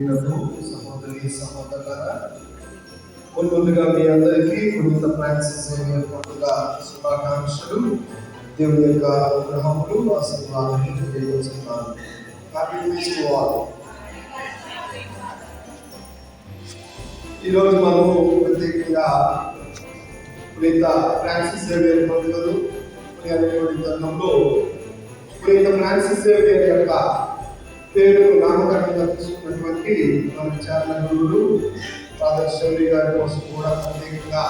సహోదరి సహోదరులారా. ముందుగా మీ అందరికీ ఫ్రాన్సిస్ పండుగ శుభాకాంక్షలు. దేవుని యొక్క అనుగ్రహములు ఆశీర్వాదాన్ని తెలియజేస్తున్నాను. హ్యాపీ తీసుకోవాలి ఈరోజు మనము ప్రత్యేకంగా పునీత ఫ్రాన్సిస్ సేవియర్ పండుగలు అనేటువంటి తరుణంలో పునీత ఫ్రాన్సిస్ సేవియర్ యొక్క పేరు నామకరణంగా తీసుకున్నటువంటి మన చాలా గురువులు ఫాదర్ శౌరి గారి కోసం కూడా ప్రత్యేకంగా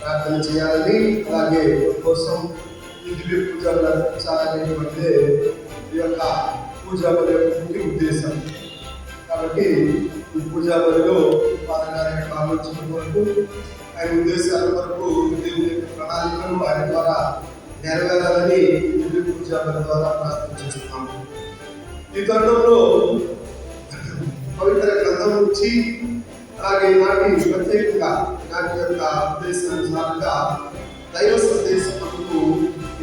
ప్రార్థన చేయాలని అలాగే కోసం ఈ దివ్య పూజలు నడిపించాలనేటువంటి ఈ యొక్క పూజా బలి యొక్క ఉద్దేశం. కాబట్టి ఈ పూజా బలిలో ఫాదర్ గారి యొక్క ఆలోచన వరకు ఆయన ఉద్దేశాల వరకు దేవుని యొక్క ప్రణాళికలు ఆయన ద్వారా నెరవేరాలని ఈ దివ్య పూజా బలి ద్వారా ప్రార్థన చేస్తున్నాము. ఈ తరుణంలో పవిత్ర గ్రంథం నుంచి అలాగే నాటి ప్రత్యేకంగా నాటి యొక్క ఉద్దేశానుసారంగా దైవ సందేశం మనకు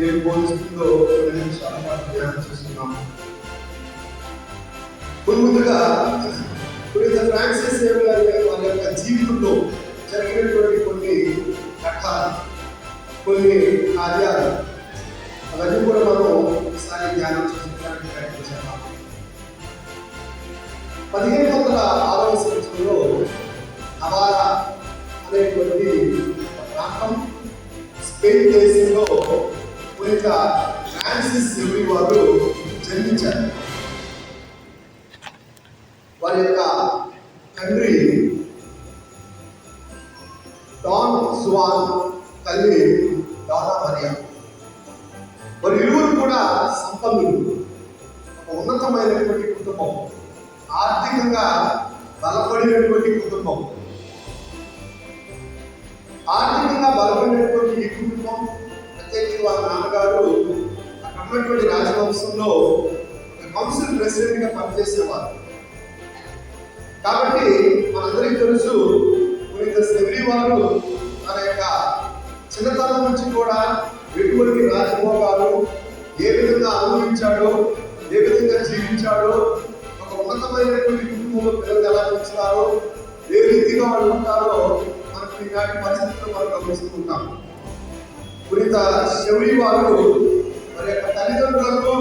ఏం బోధిస్తుందో కొన్ని నిమిషాల పాటు ధ్యానం చేస్తున్నాము ముందుగా పునీత ఫ్రాన్సిస్ సేవ గారి వాళ్ళ యొక్క జీవితంలో జరిగినటువంటి కొన్ని ఘట్టాలు కొన్ని కార్యాలు పదిహేను వందల ఆరవ సంవత్సరంలో అవారా అనేటువంటి ప్రాంతం స్పెయిన్ దేశంలో పునీత ఫ్రాన్సిస్ సెవి వారు జన్మించారు. వారి యొక్క తండ్రి డాన్ సువాన్ తల్లి డానా మరియా. వారి ఇరువురు కూడా సంపన్నులు. ఒక ఉన్నతమైనటువంటి కుటుంబం. ఆర్థికంగా బలపడినటువంటి కుటుంబం. ఆర్థికంగా బలపడినటువంటి ఈ కుటుంబం ప్రత్యేకించి వాళ్ళ నాన్నగారు అక్కడ ఉన్నటువంటి రాజవంశంలో కౌన్సిల్ ప్రెసిడెంట్గా పనిచేసేవారు. కాబట్టి మనందరికీ తెలుసు పునీత శబరి వారు తన యొక్క చిన్నతనం నుంచి కూడా ఎటువంటి రాజభోగాలు ఏ విధంగా అనుభవించాడో ఏ విధంగా జీవించాడో ఉన్నతమైనటువంటి కుటుంబంలో పిల్లలు ఎలా పెంచుతారో ఏ రీతిగా వాళ్ళు ఉంటారో మనకు ఇలాంటి పరిస్థితుల్లో మనం గమనిస్తుంటాం. పునీత శౌరి వారు మరి యొక్క తల్లిదండ్రులకు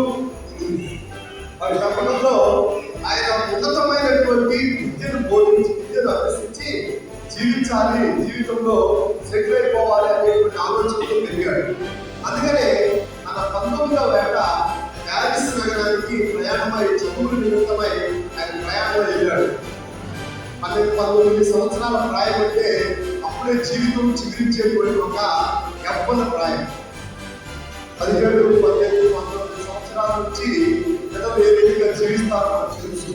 వారి చెప్పడంలో ఆయన ఉన్నతమైనటువంటి విద్యను బోధించి విద్యను అభ్యసించి జీవించాలి. జీవితంలో సెటిల్ అయిపోవాలి జీవితం చిగురించేటువంటి ఒక యవ్వన ప్రాయం. పదిహేడు పదిహేడు పంతొమ్మిది సంవత్సరాల నుంచి ఏదో ఏ విధంగా జీవిస్తారో మనకు తెలుసు.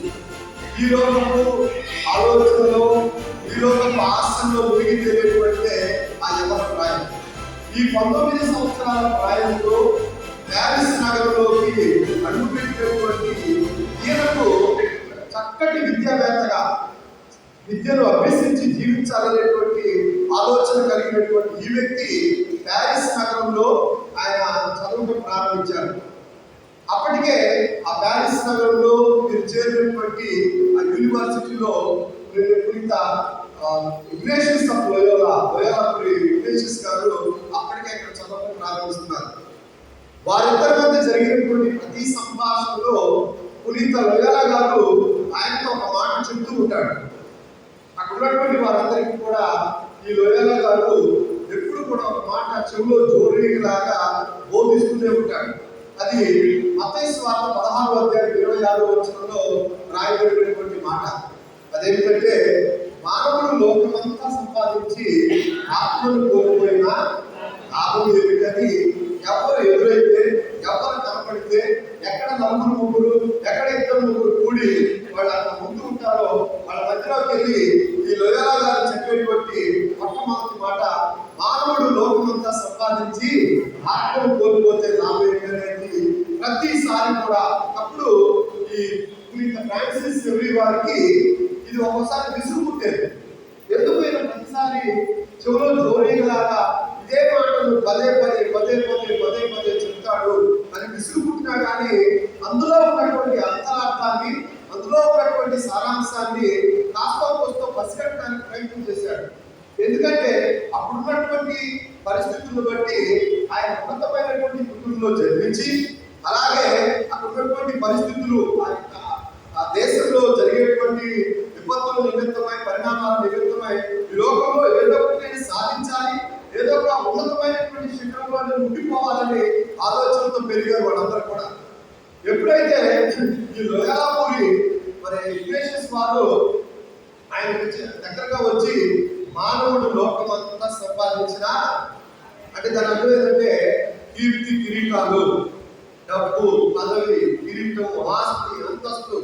ఈ లోకము ఆలోచనలో ఈ లోకపు ఆశల్లో మునిగి తెలియటువంటి ఆ యవ్వన ప్రాయం. ఈ పంతొమ్మిది సంవత్సరాల ప్రాయంలో ప్యారిస్ నగరంలోకి అడుగుపెట్టినటువంటి ఈయనకు చక్కటి విద్యావేత్తగా విద్యను అభ్యసించి జీవించాలనేటువంటి ఆలోచన కలిగినటువంటి ఈ వ్యక్తి ప్యారిస్ నగరంలో ఆయన చదువుకు ప్రారంభించారు. అప్పటికే ఆ ప్యారిస్ నగరంలో మీరు చేరినటువంటి ఆ యూనివర్సిటీలో మీరు పునీత ఇగ్నేషియస్ ఆఫ్ లయోలా లోయోలాపురి ఇగ్నేషియస్ గారు అప్పటికే ఇక్కడ చదవడం ప్రారంభిస్తున్నారు. వారిద్దరి మధ్య జరిగినటువంటి ప్రతి సంభాషణలో పునీత లయోలా గారు ఆయనతో ఒక మాట చెప్తూ ఉంటాడు. అక్కడ ఉన్నటువంటి వారందరికీ కూడా ఈ లోయల గారు ఎప్పుడు కూడా ఒక మాట చెవిలో జోరీలాగా బోధిస్తూనే ఉంటాడు. అది మతయ్య స్వార్థ పదహారు అధ్యాయం ఇరవై ఆరు వచనంలో రాయబడినటువంటి మాట. అదేమిటంటే మానవుడు లోకమంతా సంపాదించి ఆత్మను కోల్పోయినా లాభం ఏమిటని ఎవరు ఎదురైతే ఎవరు కనపడితే ఎక్కడ నలుగురు ముగ్గురు ఎక్కడ ఇద్దరు ముగ్గురు కూడి వాళ్ళు అంత ముందు ఉంటారో వాళ్ళ దగ్గరకు వెళ్ళి ఈ లోయలా గారు మొట్టమొదటి మాట మానవుడు లోకమంతా సంపాదించి ఆత్మను కోల్పోతే లాభం ఏంటనేది ప్రతిసారి కూడా అప్పుడు ఈ ఫ్రాన్సిస్ సెవరి వారికి ఇది ఒక్కోసారి విసుగు ఎందుకు ప్రతిసారి చెవులో జోరీలాగా ఇదే మాటలు పదే పదే పదే పదే చెప్తాడు అని విసుగు పుట్టినా కానీ అందులో ఉన్నటువంటి అంతరార్థాన్ని అందులో ఉన్నటువంటి సారా సారాంశాన్ని కాస్త కోస్తో పసిగట్టడానికి ప్రయత్నం చేశాడు ఎందుకంటే అప్పుడున్నటువంటి పరిస్థితులను బట్టి ఆయన ఉన్నతమైనటువంటి కుటుంబంలో జన్మించి అలాగే అక్కడ ఉన్నటువంటి పరిస్థితులు ఆ యొక్క ఆ దేశంలో జరిగేటువంటి విపత్తుల నిమిత్తమై పరిణామాల నిమిత్తమై ఈ లోకంలో ఏదో ఒకటి నేను సాధించాలి ఏదో ఒక ఉన్నతమైనటువంటి శిఖరంలో నేను ఉండిపోవాలనే ఆలోచనతో పెరిగారు వాళ్ళందరూ కూడా ఎప్పుడైతే ఈ లోయాపూరి మరి ఇగ్నేషియస్ వారు ఆయన దగ్గరగా వచ్చి మానవుడు లోకమంతా సంపాదించిన అంటే దాని అర్థం ఏంటంటే కీర్తి కిరీటాలు డబ్బు పదవి కిరీటం ఆస్తి అంతస్తు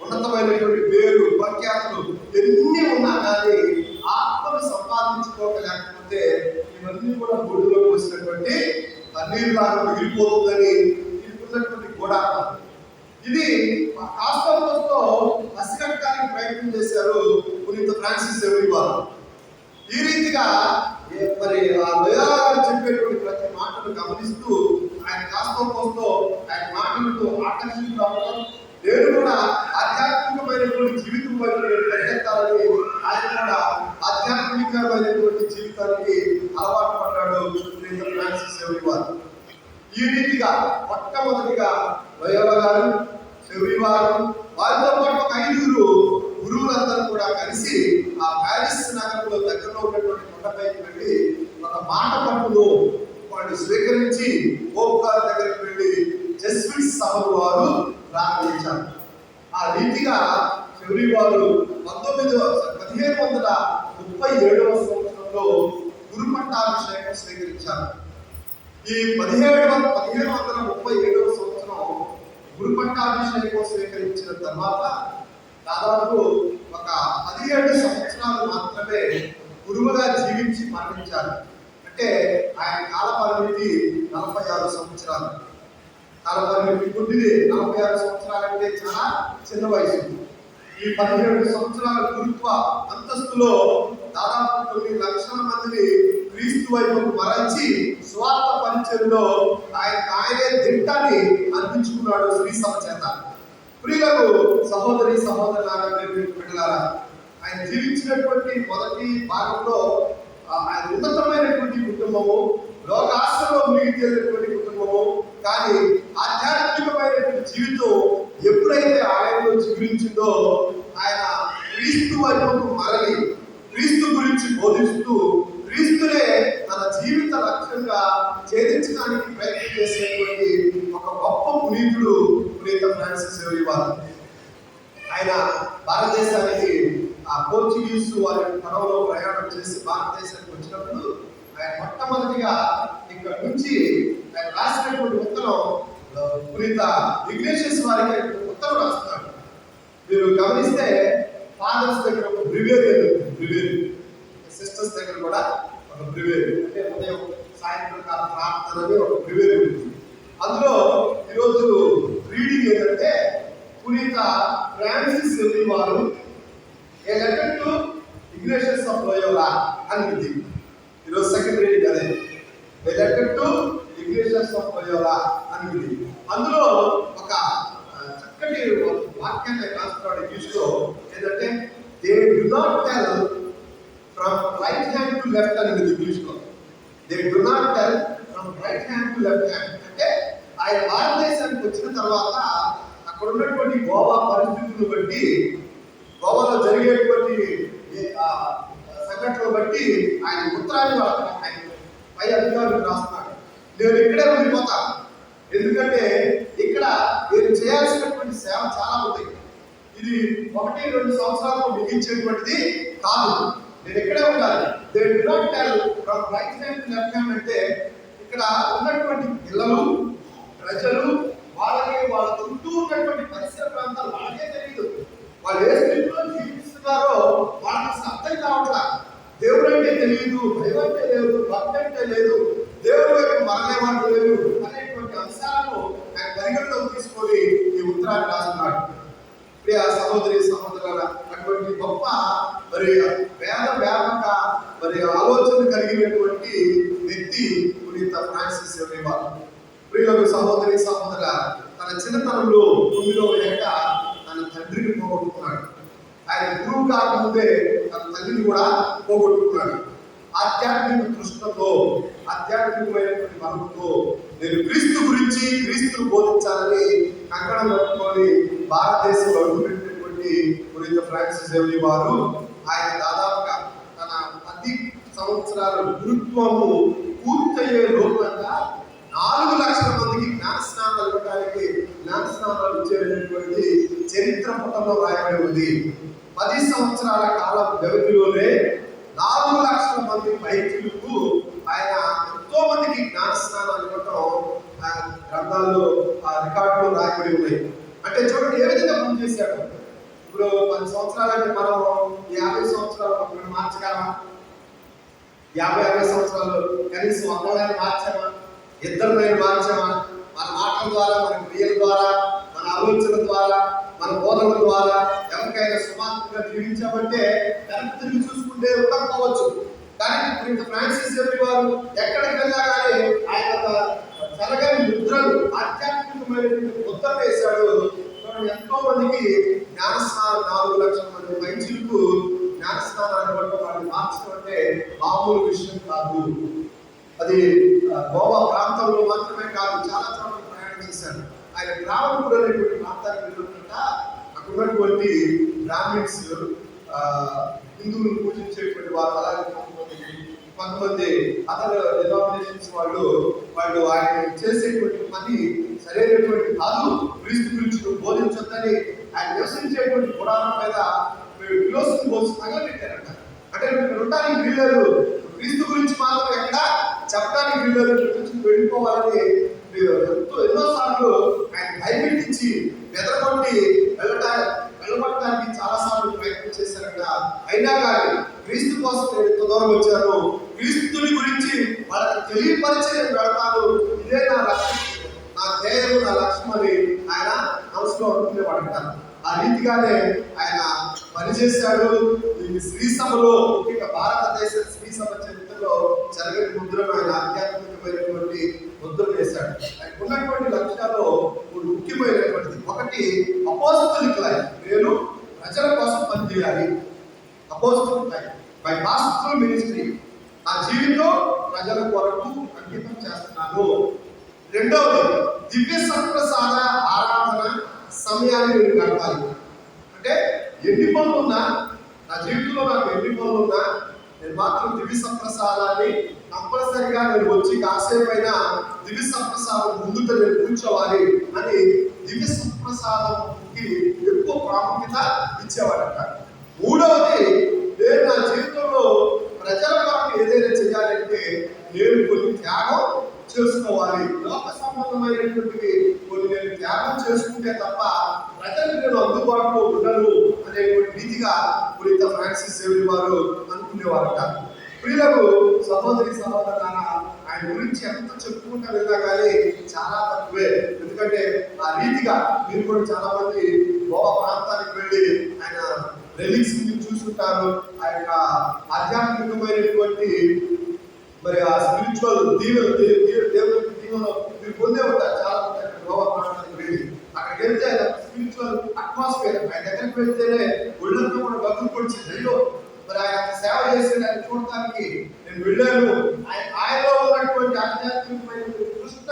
ఉన్నతమైనటువంటి పేరు ప్రఖ్యాతులు ఎన్ని ఉన్నా కానీ ఆత్మను సంపాదించుకోకలేకపోతే ఇవన్నీ కూడా బొడ్డులో పోసినటువంటి నీరులాగా మిగిలిపోతుందని ఇప్పుడున్నటువంటి గూఢాత్మ ఇది కాస్తంతో పసిగట్టడానికి ప్రయత్నం చేశారు పునీత ఫ్రాన్సిస్ ఎవరి వారు. ఈ రీతిగా మరి ఆ లోయా గారు చెప్పేటువంటి ప్రతి మాటను గమనిస్తూ ఆయన కాస్తో ఆయన మాటలతో ఆకర్షితులు రావడం నేను కూడా ఆధ్యాత్మికమైనటువంటి జీవితం వైపు నేను పరిగెత్తాలని ఆయన కూడా ఆధ్యాత్మికమైనటువంటి జీవితానికి అలవాటు పడ్డాడు పునీత ఫ్రాన్సిస్ ఎవరి వారు. ఈ రీతిగా మొట్టమొదటిగా వారు. వారితో పాటు ఒక ఐదుగురు గురువులందరూ కూడా కలిసి ఆ ప్యారిస్ నగరంలో దగ్గరలో ఉన్నటువంటి కొండపైకి వెళ్ళి ఒక మాట పట్టును వాళ్ళు స్వీకరించి పోప్ దగ్గరికి వెళ్ళి జస్విట్ సభలు వారు ప్రారంభించారు ఆ రీతిగా శౌరి వారు పంతొమ్మిది పదిహేను వందల ముప్పై ఏడవ సంవత్సరంలో గురు పట్టాభిషేకం స్వీకరించారు. ఈ పదిహేడు వందల పదిహేను వందల ముప్పై గురు స్వీకరించిన తర్వాత దాదాపు ఒక పదిహేడు సంవత్సరాలు మాత్రమే గురువుగా జీవించి మరణించారు. అంటే ఆయన కాల పరిమితి నలభై ఆరు సంవత్సరాలు. కాల పరిమితి పుట్టింది నలభై ఆరు సంవత్సరాలు అంటే చాలా చిన్న వయసు. ఈ పదిహేడు సంవత్సరాల గురుత్వ అంతస్తులో దాదాపు కొన్ని లక్షల మందిని క్రీస్తు వైపు మరచి స్వార్థ పరిచయంలో ఆయన ఆయనే దిట్టాన్ని అందించుకున్నాడు శ్రీ సభ చేత. ప్రియులకు సహోదరి సహోదరులారా మీరు ఆయన జీవించినటువంటి మొదటి భాగంలో ఆయన ఉన్నతమైనటువంటి కుటుంబము లోకాశ్రలో మిగిలినటువంటి కుటుంబము కానీ ఆధ్యాత్మికమైనటువంటి జీవితం ఎప్పుడైతే ఆయనలో చిగురించిందో ఆయన క్రీస్తు వైపుకు మరలి క్రీస్తు గురించి బోధిస్తూ క్రీస్తునే తన జీవిత లక్ష్యంగా ఛేదించడానికి ప్రయత్నం చేసేటువంటి ఒక గొప్ప పునీతుడు పునీత ఫ్రాన్సిస్ ఎవరి వారు ఆయన భారతదేశానికి ఆ పోర్చుగీస్ వారి పడవలో ప్రయాణం చేసి భారతదేశానికి వచ్చినప్పుడు ఆయన మొట్టమొదటిగా ఇక్కడ నుంచి ఆయన రాసినటువంటి ఉత్తరం ఆ, పునీత ఇగ్నేషియస్ వారికి ఉత్తరం రాస్తున్నాడు మీరు గమనిస్తే ఫాదర్స్ దగ్గర ఒక బ్రివేరియర్ బ్రివేరియర్ సిస్టర్స్ దగ్గర కూడా ఒక బ్రివేరియర్ అంటే ఉదయం సాయంత్రం కాల ప్రార్థన ఒక బ్రివేరియర్ ఉంది అందులో ఈరోజు రీడింగ్ ఏంటంటే పునీత ఫ్రాన్సిస్ వారు a letter to Ignatius of Loyola అని ఉంది. ఈరోజు సెకండ్ రీడింగ్ అదే. A letter to Ignatius of Loyola అని ఉంది. అందులో ఒక చక్కటి వాక్యాన్ని రాస్తున్నాడు ఇంగ్లీష్లో ఏంటంటే they do not tell from right hand to left అని English law. They do not tell from right hand to left hand. అంటే ఆయన భారతదేశానికి వచ్చిన తర్వాత అక్కడ ఉన్నటువంటి గోవా పరిస్థితులను బట్టి గోవాలో జరిగేటువంటి ఆ సంఘటనలు బట్టి ఆయన ఉత్తరాన్ని వాళ్ళ- ఆయన పై అధికారులు రాస్తున్నాడు నేను ఇక్కడే ఉండిపోతా. ఎందుకంటే ఇక్కడ నేను చేయాల్సినటువంటి సేవ చాలా ఉంది. ఇది ఒకటి రెండు సంవత్సరాలు ముగించేటువంటిది కాదు. నేను ఇక్కడే ఉండాలి they do not tell from right hand left hand అంటే ఇక్కడ ఉన్నటువంటి పిల్లలు ప్రజలు వాళ్ళకి వాళ్ళ చుట్టూ ఉన్నటువంటి పరిసర ప్రాంతాలు వాళ్ళకే తెలియదు వాళ్ళు ఏ స్థితిలో జీవిస్తున్నారో వాళ్ళకి అసలు అర్థం కావట్లా. దేవుడు అంటే తెలియదు దైవం అంటే లేదు భక్తి అంటే లేదు దేవుడు వైపు మరణేవాడు లేదు అనేటువంటి అంశాలను ఆయన పరిగణలోకి తీసుకొని ఈ ఉత్తరాన్ని రాస్తున్నాడు. ప్రియ సహోదరి సహోదరుల అటువంటి గొప్ప మరి వేద వ్యాపక మరి ఆలోచన కలిగినటువంటి వ్యక్తి పునీత ఫ్రాన్సిస్ ఎవరివారు ప్రియులకు సహోదరి సహోదర తన చిన్నతనంలో తొమ్మిదో లేక తన తండ్రిని పోగొట్టుకున్నాడు. ఆయన గురువు కాకముందే తన తల్లిని కూడా పోగొట్టుకున్నాడు. ఆధ్యాత్మిక దృష్టితో ఆధ్యాత్మికమైనటువంటి మనసుతో నేను క్రీస్తు గురించి క్రీస్తును బోధించాలని కంకణం కట్టుకొని భారతదేశంలో అడుగుపెట్టినటువంటి గురించి ఫ్రాన్సిస్ దేవుని వారు ఆయన దాదాపుగా తన పది సంవత్సరాల గురుత్వము పూర్తయ్యే లోపంగా నాలుగు లక్షల మందికి జ్ఞాన స్నానాలు ఇవ్వడానికి జ్ఞాన స్నానాలు ఇచ్చేటటువంటి చరిత్ర పుటంలో రాయబడి ఉంది. పది సంవత్సరాల కాలం వ్యవధిలోనే నాలుగు లక్షల మంది వైద్యులకు ఆయన ఎంతో మందికి జ్ఞాన స్నానాలు ఇవ్వటం ఆ గ్రంథాల్లో ఆ రికార్డులు రాయబడి ఉన్నాయి. అంటే చూడండి ఏ విధంగా పనిచేశాడు ఇప్పుడు పది సంవత్సరాలు అంటే మనం యాభై సంవత్సరాలు మనం మార్చగలమా? యాభై అరవై సంవత్సరాలు కనీసం ఒక్కళ్ళని మార్చామా? ఇద్దరిని మార్చామా? మన మాటల ద్వారా మన క్రియల ద్వారా మన ఆలోచన ద్వారా మన బోధన ద్వారా ఎవరికైనా సుమార్తంగా జీవించామంటే వెనక్కి తిరిగి చూసుకుంటే ఉండకపోవచ్చు. కానీ ఇంత ఫ్రాన్సిస్ జేబీ వారు వెళ్ళా కానీ ఆయన ఒక చల్లగాని ముద్రలు ఆధ్యాత్మికమైనటువంటి ముద్ర వేశాడు ఎంతో మందికి జ్ఞానస్నానం నాలుగు లక్షల మంది వైద్యులకు జ్ఞానస్నానాన్ని బట్టి వాళ్ళు మార్చడం అంటే మామూలు విషయం కాదు. అది గోవా ప్రాంతంలో మాత్రమే కాదు చాలా చోట్ల ప్రయాణం చేశారు. ఆయన గ్రామంలో అనేటువంటి ప్రాంతానికి వెళ్ళినట్ట అక్కడ ఉన్నటువంటి బ్రాహ్మిన్స్ ఆ, పూజించేటువంటి వారు అలాగే కొంతమంది అదర్ డినామినేషన్స్ వాళ్ళు వాళ్ళు ఆయన చేసేటువంటి పని సరైనటువంటి కాదు. క్రీస్తు గురించి నువ్వు బోధించొద్దని ఆయన నివసించేటువంటి పురాణం మీద విలోసం పోసి పెట్టారంట. అంటే ఇక్కడ ఉండడానికి వీల్లేదు. క్రీస్తు గురించి మాత్రం ఎక్కడ చెప్పడానికి వీల్లేదు. ఇక్కడ వెళ్ళిపోవాలని మీరు ఎంతో ఎన్నోసార్లు ఆయన భయపెట్టించి బెదరగొట్టి వెళ్ళటానికి వెళ్ళబడటానికి చాలా సార్లు ప్రయత్నం చేశారంట. అయినా కానీ క్రీస్తు కోసం నేను ఇంత దూరం వచ్చాను క్రీస్తుని గురించి వాళ్ళకి తెలియపరిచి నేను వెళ్తాను ఇదే నా లక్ష్యం. నా ధ్యేయం నా లక్ష్యం అని ఆయన మనసులో పడతాను ఆ రీతిగానే ఆయన పనిచేశాడు. ఈ శ్రీ సభలో ముఖ్యంగా భారతదేశ శ్రీ సభ చరిత్రలో జరిగిన ముద్రను ఆయన ఆధ్యాత్మికమైనటువంటి ముద్ర వేశాడు. ఆయన ఉన్నటువంటి లక్ష్యాల్లో మూడు ముఖ్యమైనటువంటిది. ఒకటి అపోజిట్ లైఫ్ నేను ప్రజల కోసం పనిచేయాలి. Opposite life by master minister నా జీవితం ప్రజల కొరకు అంకితం చేస్తున్నాను. రెండవది దివ్య సంప్రసాద ఆరాధన సమయాన్ని నేను గడపాలి. అంటే ఎన్ని పనులు ఉన్నా నా జీవితంలో నాకు ఎన్ని పనులు ఉన్నా నేను మాత్రం దివ్య సంప్రసాదాన్ని కంపల్సరిగా నేను వచ్చి కాసేపు అయినా దివ్య సంప్రసాదం ముందుట నేను కూర్చోవాలి అని దివ్య సత్ప్రసాదంకి ఎక్కువ ప్రాముఖ్యత ఇచ్చేవాడట. మూడవది నేను నా జీవితంలో ప్రజల కొరకు ఏదైనా చేయాలంటే నేను కొన్ని త్యాగం చేసుకోవాలి. లోక సంబంధమైనటువంటి కొన్ని నేను త్యాగం చేసుకుంటే తప్ప ప్రజలకు నేను అందుబాటులో ఉండను అనేటువంటి రీతిగా పునీత ఫ్రాన్సిస్ సేవరి వారు అనుకునేవారట. ప్రియులకు సహోదరి సహోదరులారా ఆయన గురించి ఎంత చెప్పుకుంటా వెళ్ళా కానీ చాలా తక్కువే. ఎందుకంటే ఆ రీతిగా మీరు కూడా చాలా మంది గోవా ప్రాంతానికి వెళ్ళి ఆయన రెలిక్స్ చూసుకుంటారు. ఆ యొక్క ఆధ్యాత్మికమైనటువంటి మరి ఆ స్పిరిచువల్ దీవెన దే- దేవుని దీవెన మీరు పొందే ఉంటారు. చాలా గోవా ప్రాంతానికి వెళ్ళి అక్కడికి వెళ్తే స్పిరిచువల్ అట్మాస్ఫియర్ ఆయన దగ్గరికి వెళ్తేనే ఒళ్ళంతా కూడా బతుకు పొడిచింది. అయ్యో! మరి ఆయన సేవ చేసి ఆయన చూడటానికి నేను వెళ్ళాను. ఆయన ఆయనలో ఉన్నటువంటి ఆధ్యాత్మికమైన Krishna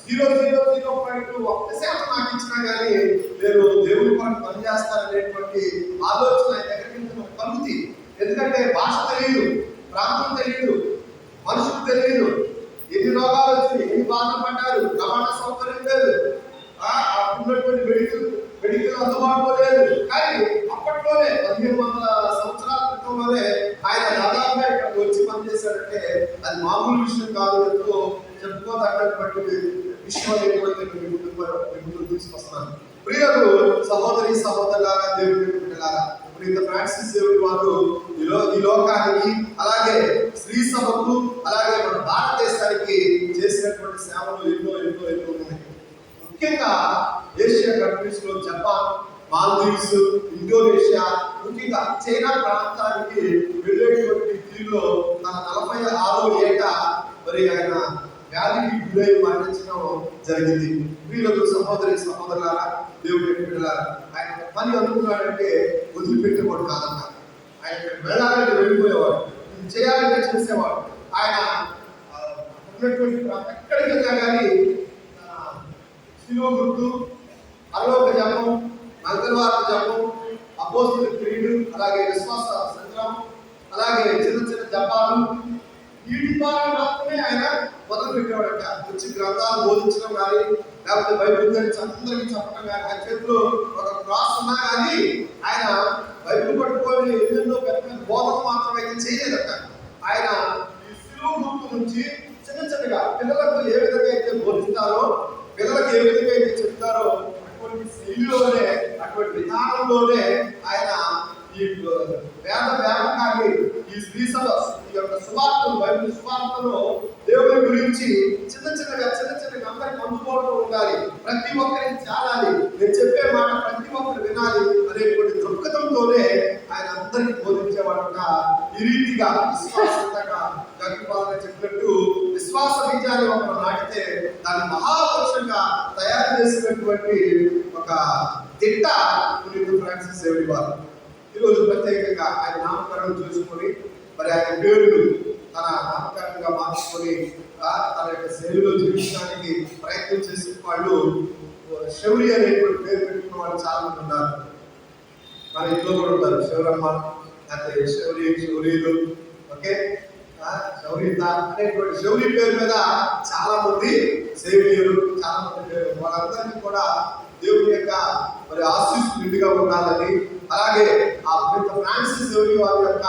zero zero zero point ఒక్క శాతం నాకు ఇచ్చినా కానీ నేను దేవుడి కొరకు పనిచేస్తాననేటువంటి ఆలోచన ఆయన దగ్గరికి వెళ్తే మనకు కలుగుతుంది ఎందుకంటే భాష తెలియదు ప్రాంతం తెలియదు మనుషులు తెలియదు ఎన్ని రోగాలు వచ్చినాయి ఎన్ని బాధలు పడ్డారు రవాణా సౌకర్యం లేదు ఆ ఆ ఉన్నటువంటి మెడికల్ మెడికల్ అందుబాటులో లేదు కానీ అప్పట్లోనే పదిహేను వందల సంవత్సరాల క్రితంలోనే ఆయన దాదాపుగా ఇక్కడికి వచ్చి పనిచేశాడంటే అది మామూలు విషయం కాదు ఎంతో చెప్పుకోదగ్గటువంటి విషయం అనేటువంటి మీ ముందుకు మీ ముందుకు తీసుకొస్తున్నాను ప్రియులు సహోదరి సహోదరులారా దేవుడి బిడ్డలారా దేవుడి వారు ఈ ఈ లోకానికి అలాగే స్త్రీ సభకు అలాగే మన భారతదేశానికి చేసినటువంటి సేవలు ఎన్నో ఎన్నో ఎన్నో ఉన్నాయి. ముఖ్యంగా ఏషియా కంట్రీస్లో జపాన్ మాల్దీవ్స్ ఇండోనేషియా ముఖ్యంగా చైనా ప్రాంతానికి వెళ్ళేటువంటి తీరులో తన నలభై ఆరో ఏట మరి ఆయన వ్యాధికి గురై మరణించడం జరిగింది. వీళ్ళకు సహోదరి సహోదరులారా దేవుడి బిడ్డలారా ఆయన పని అనుకున్నాడంటే వదిలిపెట్టేవాడు కాదన్న ఆయన వెళ్ళాలంటే వెళ్ళిపోయేవాడు చేయాలంటే చేసేవాడు. ఆయన ఉన్నటువంటి ఎక్కడికి వెళ్ళినా కానీ శిలువ గుర్తు అలోక జపం మంగళవారం జపం అపోస్తుల క్రీడు అలాగే విశ్వాస సంగ్రామం అలాగే చిన్న చిన్న జపాలు వీటి ద్వారా మాత్రమే ఆయన మొదలు పెట్టేవాడట వచ్చి గ్రంథాలు బోధించడం కానీ లేకపోతే బైబిల్ గురించి అందరికీ చెప్పడం కానీ ఆయన చేతిలో ఒక క్రాస్ ఉన్నా కానీ ఆయన బైబిల్ పట్టుకొని ఎన్నెన్నో పెద్ద పెద్ద బోధన మాత్రం అయితే చేయలేదట. ఆయన ఈ గుర్తు నుంచి చిన్న చిన్నగా పిల్లలకు ఏ విధంగా అయితే బోధిస్తారో పిల్లలకు ఏ విధంగా అయితే చెప్తారో అటువంటి శైలిలోనే అటువంటి విధానంలోనే ఆయన ఈ వేద వ్యాపకాన్ని ఈ శ్రీ ఈ యొక్క సువార్తలు బయట సువార్తలో దేవుని గురించి చిన్న చిన్నగా చిన్న చిన్నగా అందరికి అందుకోవడం ఉండాలి ప్రతి ఒక్కరికి చాలాలి నేను చెప్పే మాట ప్రతి ఒక్కరు వినాలి అనేటువంటి దృక్పథంతోనే ఆయన అందరికి బోధించేవాడట ఈ రీతిగా విశ్వాసంగా జగపాలన చెప్పినట్టు విశ్వాస బీజాన్ని ఒక నాటితే దాన్ని మహావృక్షంగా తయారు చేసినటువంటి ఒక తిట్ట పునీత ఫ్రాన్సిస్ సేవడి వారు ఈరోజు ప్రత్యేకంగా ఆయన నామకరణం చేసుకొని మరి ఆయన పేరును తన నామకరణంగా మార్చుకొని తన యొక్క శైలిలో జీవించడానికి ప్రయత్నం చేసే వాళ్ళు శౌరి అనేటువంటి పేరు పెట్టుకున్న వాళ్ళు చాలా మంది ఉన్నారు. మన ఇంట్లో కూడా ఉంటారు. శివరమ్మ లేకపోతే శౌరి శౌరీలు ఓకే? శౌరిత అనేటువంటి శౌరి పేరు మీద చాలా మంది సేవియలు చాలా మంది పేరు వాళ్ళందరికీ కూడా దేవుని యొక్క మరి ఆశీస్సు నిండుగా ఉండాలని అలాగే ఆ పెద్ద ఫ్రాన్సిస్ జోలి వారి యొక్క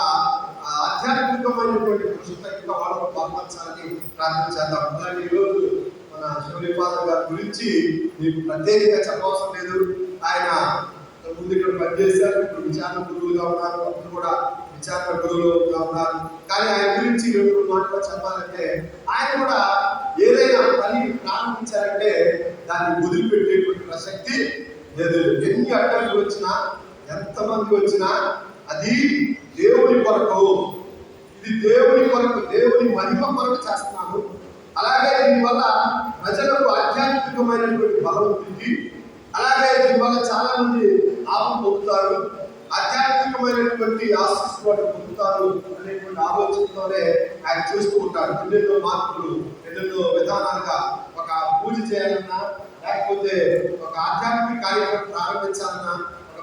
ఆధ్యాత్మికమైనటువంటి కృషితో ఇంకా వాళ్ళకు పాల్పంచాలని ప్రార్థన చేద్దాం. అలాగే ఈరోజు మన శౌరి ఫాదర్ గారి గురించి మీకు ప్రత్యేకంగా చెప్పవసరం లేదు. ఆయన ముందు ఇక్కడ పనిచేశారు ఇప్పుడు విచారణ గురువులుగా ఉన్నారు అప్పుడు కూడా విచారణ గురువులుగా ఉన్నారు. కానీ ఆయన గురించి రెండు మాటలు చెప్పాలంటే ఆయన కూడా ఏదైనా పని ప్రారంభించారంటే దాన్ని వదిలిపెట్టేటువంటి ప్రసక్తి లేదు. ఎన్ని అడ్డంకులు వచ్చినా ఎంతమంది వచ్చినా అది దేవుని కొరకు. ఇది దేవుని కొరకు దేవుని మహిమ కొరకు చేస్తున్నాను. అలాగే దీనివల్ల ప్రజలకు ఆధ్యాత్మికమైనటువంటి బలం ఉంటుంది అలాగే దీనివల్ల చాలా మంది లాభం పొందుతారు. ఆధ్యాత్మికమైనటువంటి ఆశీస్సు వాళ్ళు పొందుతారు అనేటువంటి ఆలోచనతోనే ఆయన చూస్తూ ఉంటారు. ఎన్నెన్నో మార్పులు ఎన్నెన్నో విధానాలుగా ఒక పూజ చేయాలన్నా లేకపోతే ఒక ఆధ్యాత్మిక కార్యక్రమం ప్రారంభించాలన్నా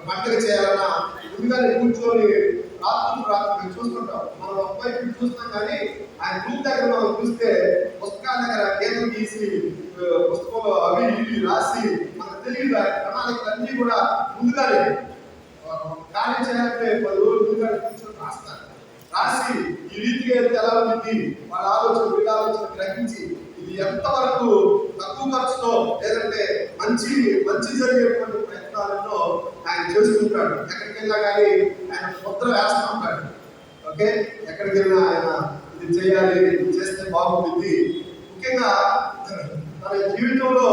మంటలు చేయాలన్నా ముందుగానే కూర్చొని రాత్రులు రాత్రి మేము చూస్తుంటాం. మనం అబ్బాయి చూస్తాం కానీ ఆయన గ్రూప్ దగ్గర మనం చూస్తే పుస్తకాల దగ్గర గీతలు తీసి ఆ, అవి ఇవి రాసి మనకు తెలియదు ఆయన ప్రణాళికలు అన్నీ కూడా ముందుగానే ఒక కార్యం చేయాలంటే పది రోజులు ముందుగానే కూర్చొని రాస్తారు. రాసి ఈ రీతిగా వెళ్తే ఎలా ఉంది వాళ్ళ ఆలోచన వీళ్ళ ఆలోచన గ్రహించి ఇది ఎంతవరకు తక్కువ ఖర్చుతో లేదంటే మంచి మంచి జరిగేటువంటి ఆయన చేస్తుంటాడు. ఎక్కడికి వెళ్ళినా కానీ ఆయన ముద్ర వేస్తూ ఉంటాడు ఓకే? ఎక్కడికి వెళ్ళినా ఆయన ఇది చేయాలి ఇది చేస్తే బాగుంటుంది. ముఖ్యంగా తన జీవితంలో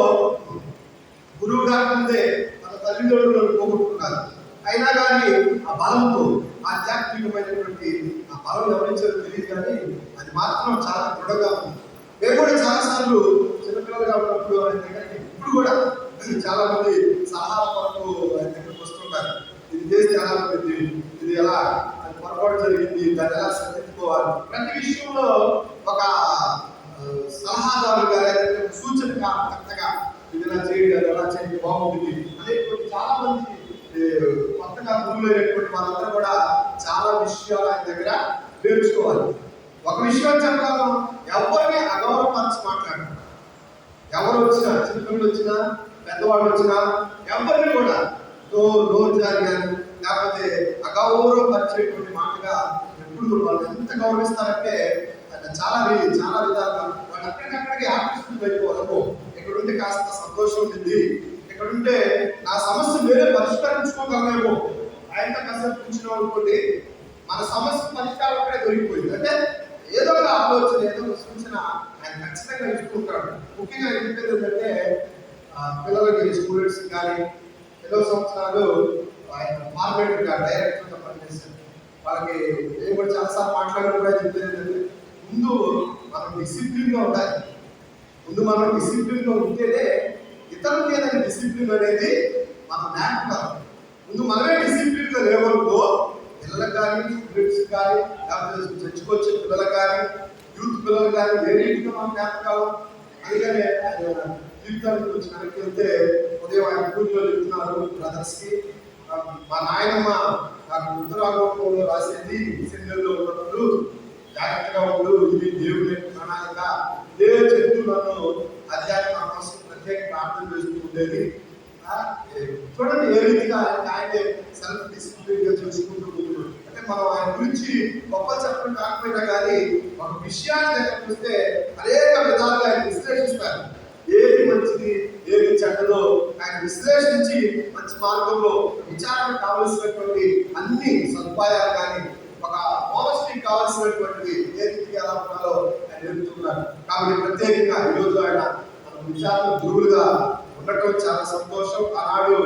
గురువు గారి ముందే తన తల్లిదండ్రులను పోగొట్టుకున్నారు అయినా కానీ ఆ బలంతో ఆధ్యాత్మికమైనటువంటి ఆ బలం ఎవరించారో తెలియదు కానీ అది మాత్రం చాలా దృఢంగా ఉంది. మేము కూడా చాలా సార్లు చిన్నపిల్లలుగా ఉన్నప్పుడు ఆయన దగ్గరికి ఇప్పుడు కూడా చాలా మంది సలహాల కొరకు ఆయన దగ్గరికి వస్తుంటారు ఇది చేస్తే ఎలా ఇది ఎలా? అది పొరపాటు జరిగింది దాన్ని ఎలా సరిదిద్దుకోవాలి? ప్రతి విషయంలో ఒక సలహాదారుగా లేదంటే సూచనగా కొత్తగా ఇది ఎలా చేయండి అది ఎలా చేయండి బాగుంటుంది. అదే చాలా మంది కొత్తగా కొత్తగా గురువులైనటువంటి వాళ్ళందరూ కూడా చాలా విషయాలు ఆయన దగ్గర నేర్చుకోవాలి. ఒక విషయం చెప్పాలి? ఎవరిని అగౌరవపరచి మాట్లాడారు ఎవరు వచ్చినా చిన్నపిల్లలు వచ్చినా పెద్దవాళ్ళు వచ్చినా ఎవరిని కూడా నోరు నోరు జారి కానీ లేకపోతే అగౌరవపరిచేటువంటి మాటగా ఎప్పుడు వాళ్ళు ఎంత గౌరవిస్తారంటే అది చాలా చాలా విధాలుగా వాళ్ళు అక్కడికక్కడికి ఆకర్షితులు అయిపోవాలము ఎక్కడుంటే కాస్త సంతోషం ఉంటుంది ఎక్కడుంటే నా సమస్య వేరే పరిష్కరించుకోగలమేమో. ఆయనతో కాసేపు కూర్చున్నాం అనుకోండి మన సమస్య పరిష్కారం అక్కడే దొరికిపోయింది. అంటే ఏదో ఒక ఆలోచన ఏదో ఒక సూచన ఆయన ఖచ్చితంగా ఇచ్చుకుంటాడు ముఖ్యంగా ఏంటంటే పిల్లలకి స్టూడెంట్స్ కానీ ఎన్నో సంవత్సరాలు ఆయన ఫార్మేట్గా డైరెక్టర్గా పనిచేశారు వాళ్ళకి నేను కూడా చాలాసార్లు మాట్లాడడం కూడా చెప్పేది ముందు మనం డిసిప్లిన్గా ఉండాలి. ముందు మనం డిసిప్లిన్గా ఉంటేనే ఇతరులకి ఏదైనా డిసిప్లిన్ అనేది మనం నేర్పుతాం. ముందు మనమే డిసిప్లిన్గా లేవనుకో పిల్లలకు కానీ స్టూడెంట్స్ కానీ లేకపోతే చర్చకు వచ్చే పిల్లలకు కానీ యూత్ పిల్లలు కానీ ఏ రీతిగా మనం జ్ఞాపకాలు అందుకనే జీవితానికి జీవితాన్ని వెనక్కి వెళ్తే ఉదయం ఆయన పూజలో చెప్తున్నారు బ్రదర్స్కి మా నాయనమ్మ నాకు ఉత్తరాగంలో రాసేది సెమినర్లో ఉన్నప్పుడు జాగ్రత్తగా ఉండు ఇది దేవుని ప్రణాళిక. ఇదే చెట్టు నన్ను అధ్యాత్మ కోసం ప్రత్యేక ప్రార్థన చేస్తూ ఉండేది? చూడండి ఏ రీతిగా ఆయన సెల్ఫ్ డిసిప్లిన్గా చేసుకుంటూ అంటే మనం ఆయన గురించి గొప్ప చెప్పడం కాకపోయినా కానీ ఒక విషయాన్ని దగ్గర చూస్తే అనేక విధాలుగా ఆయన విశ్లేషిస్తారు. ఏది మంచిది ఏది చెడ్డదో ఆయన విశ్లేషించి మంచి మార్గంలో విచారణ కావలసినటువంటి అన్ని సదుపాయాలు కానీ ఒక మోనస్ట్రీ కావాల్సినటువంటిది ఏ రీతిగా ఎలా ఉండాలో ఆయన చెబుతున్నారు కాబట్టి ప్రత్యేకంగా ఈరోజు ఆయన మన విచారణ గురువులుగా ఉండటం చాలా సంతోషం. ఆనాడు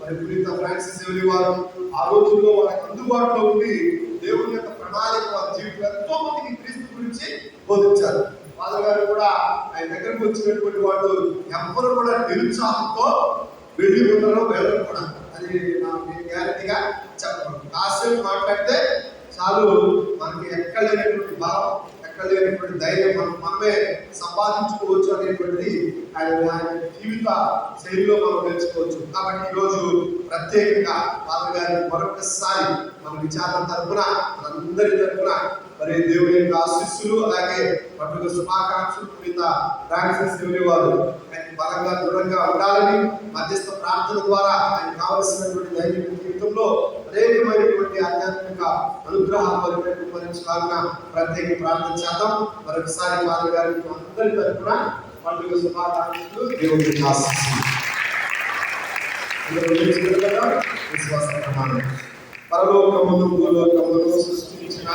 మరి పునీత ఫ్రాన్సిస్ ఎవరి వారు ఆ రోజుల్లో వాళ్ళకి అందుబాటులో ఉండి దేవుని యొక్క ప్రణాళిక వారి జీవితంలో ఎంతో మందికి క్రీస్తు గురించి బోధించారు. ఫాదర్ గారు కూడా ఆయన దగ్గరకు వచ్చినటువంటి వాళ్ళు ఎవ్వరు కూడా నిరుత్సాహంతో వెళ్ళి ఉండరు వెళ్ళరు కూడా. అది నాకు గ్యారంటీగా చెప్పను కాసేపు మాట్లాడితే చాలు మనకి ఎక్కడ లేనటువంటి భావం కలిగినటువంటి ధైర్యం మనం మనమే సంపాదించుకోవచ్చు అనేటువంటిది ఆయన ఆయన జీవిత శైలిలో మనం నేర్చుకోవచ్చు. కాబట్టి ఈరోజు ప్రత్యేకంగా ఫాదర్ గారి మరొకసారి మన విచారణ తరపున మనందరి తరపున మరి దేవుని యొక్క ఆశీస్సులు అలాగే పండుగ శుభాకాంక్షలు మీద ఫ్రాన్సిస్ వారు ఆయన బలంగా దృఢంగా ఉండాలని మధ్యస్థ ప్రార్థన ద్వారా ఆయన కావలసినటువంటి దైవిక జీవితంలో అనేకమైనటువంటి ఆధ్యాత్మిక అనుగ్రహాలు వారికి ప్రత్యేక ప్రార్థన చేద్దాం. మరొకసారి ఫాదర్ గారికి అందరి తరపున పండుగ శుభాకాంక్షలు. నిలబడదాం. విశ్వాస ప్రమాణం. పరలోకమును భూలోకమును సృష్టించిన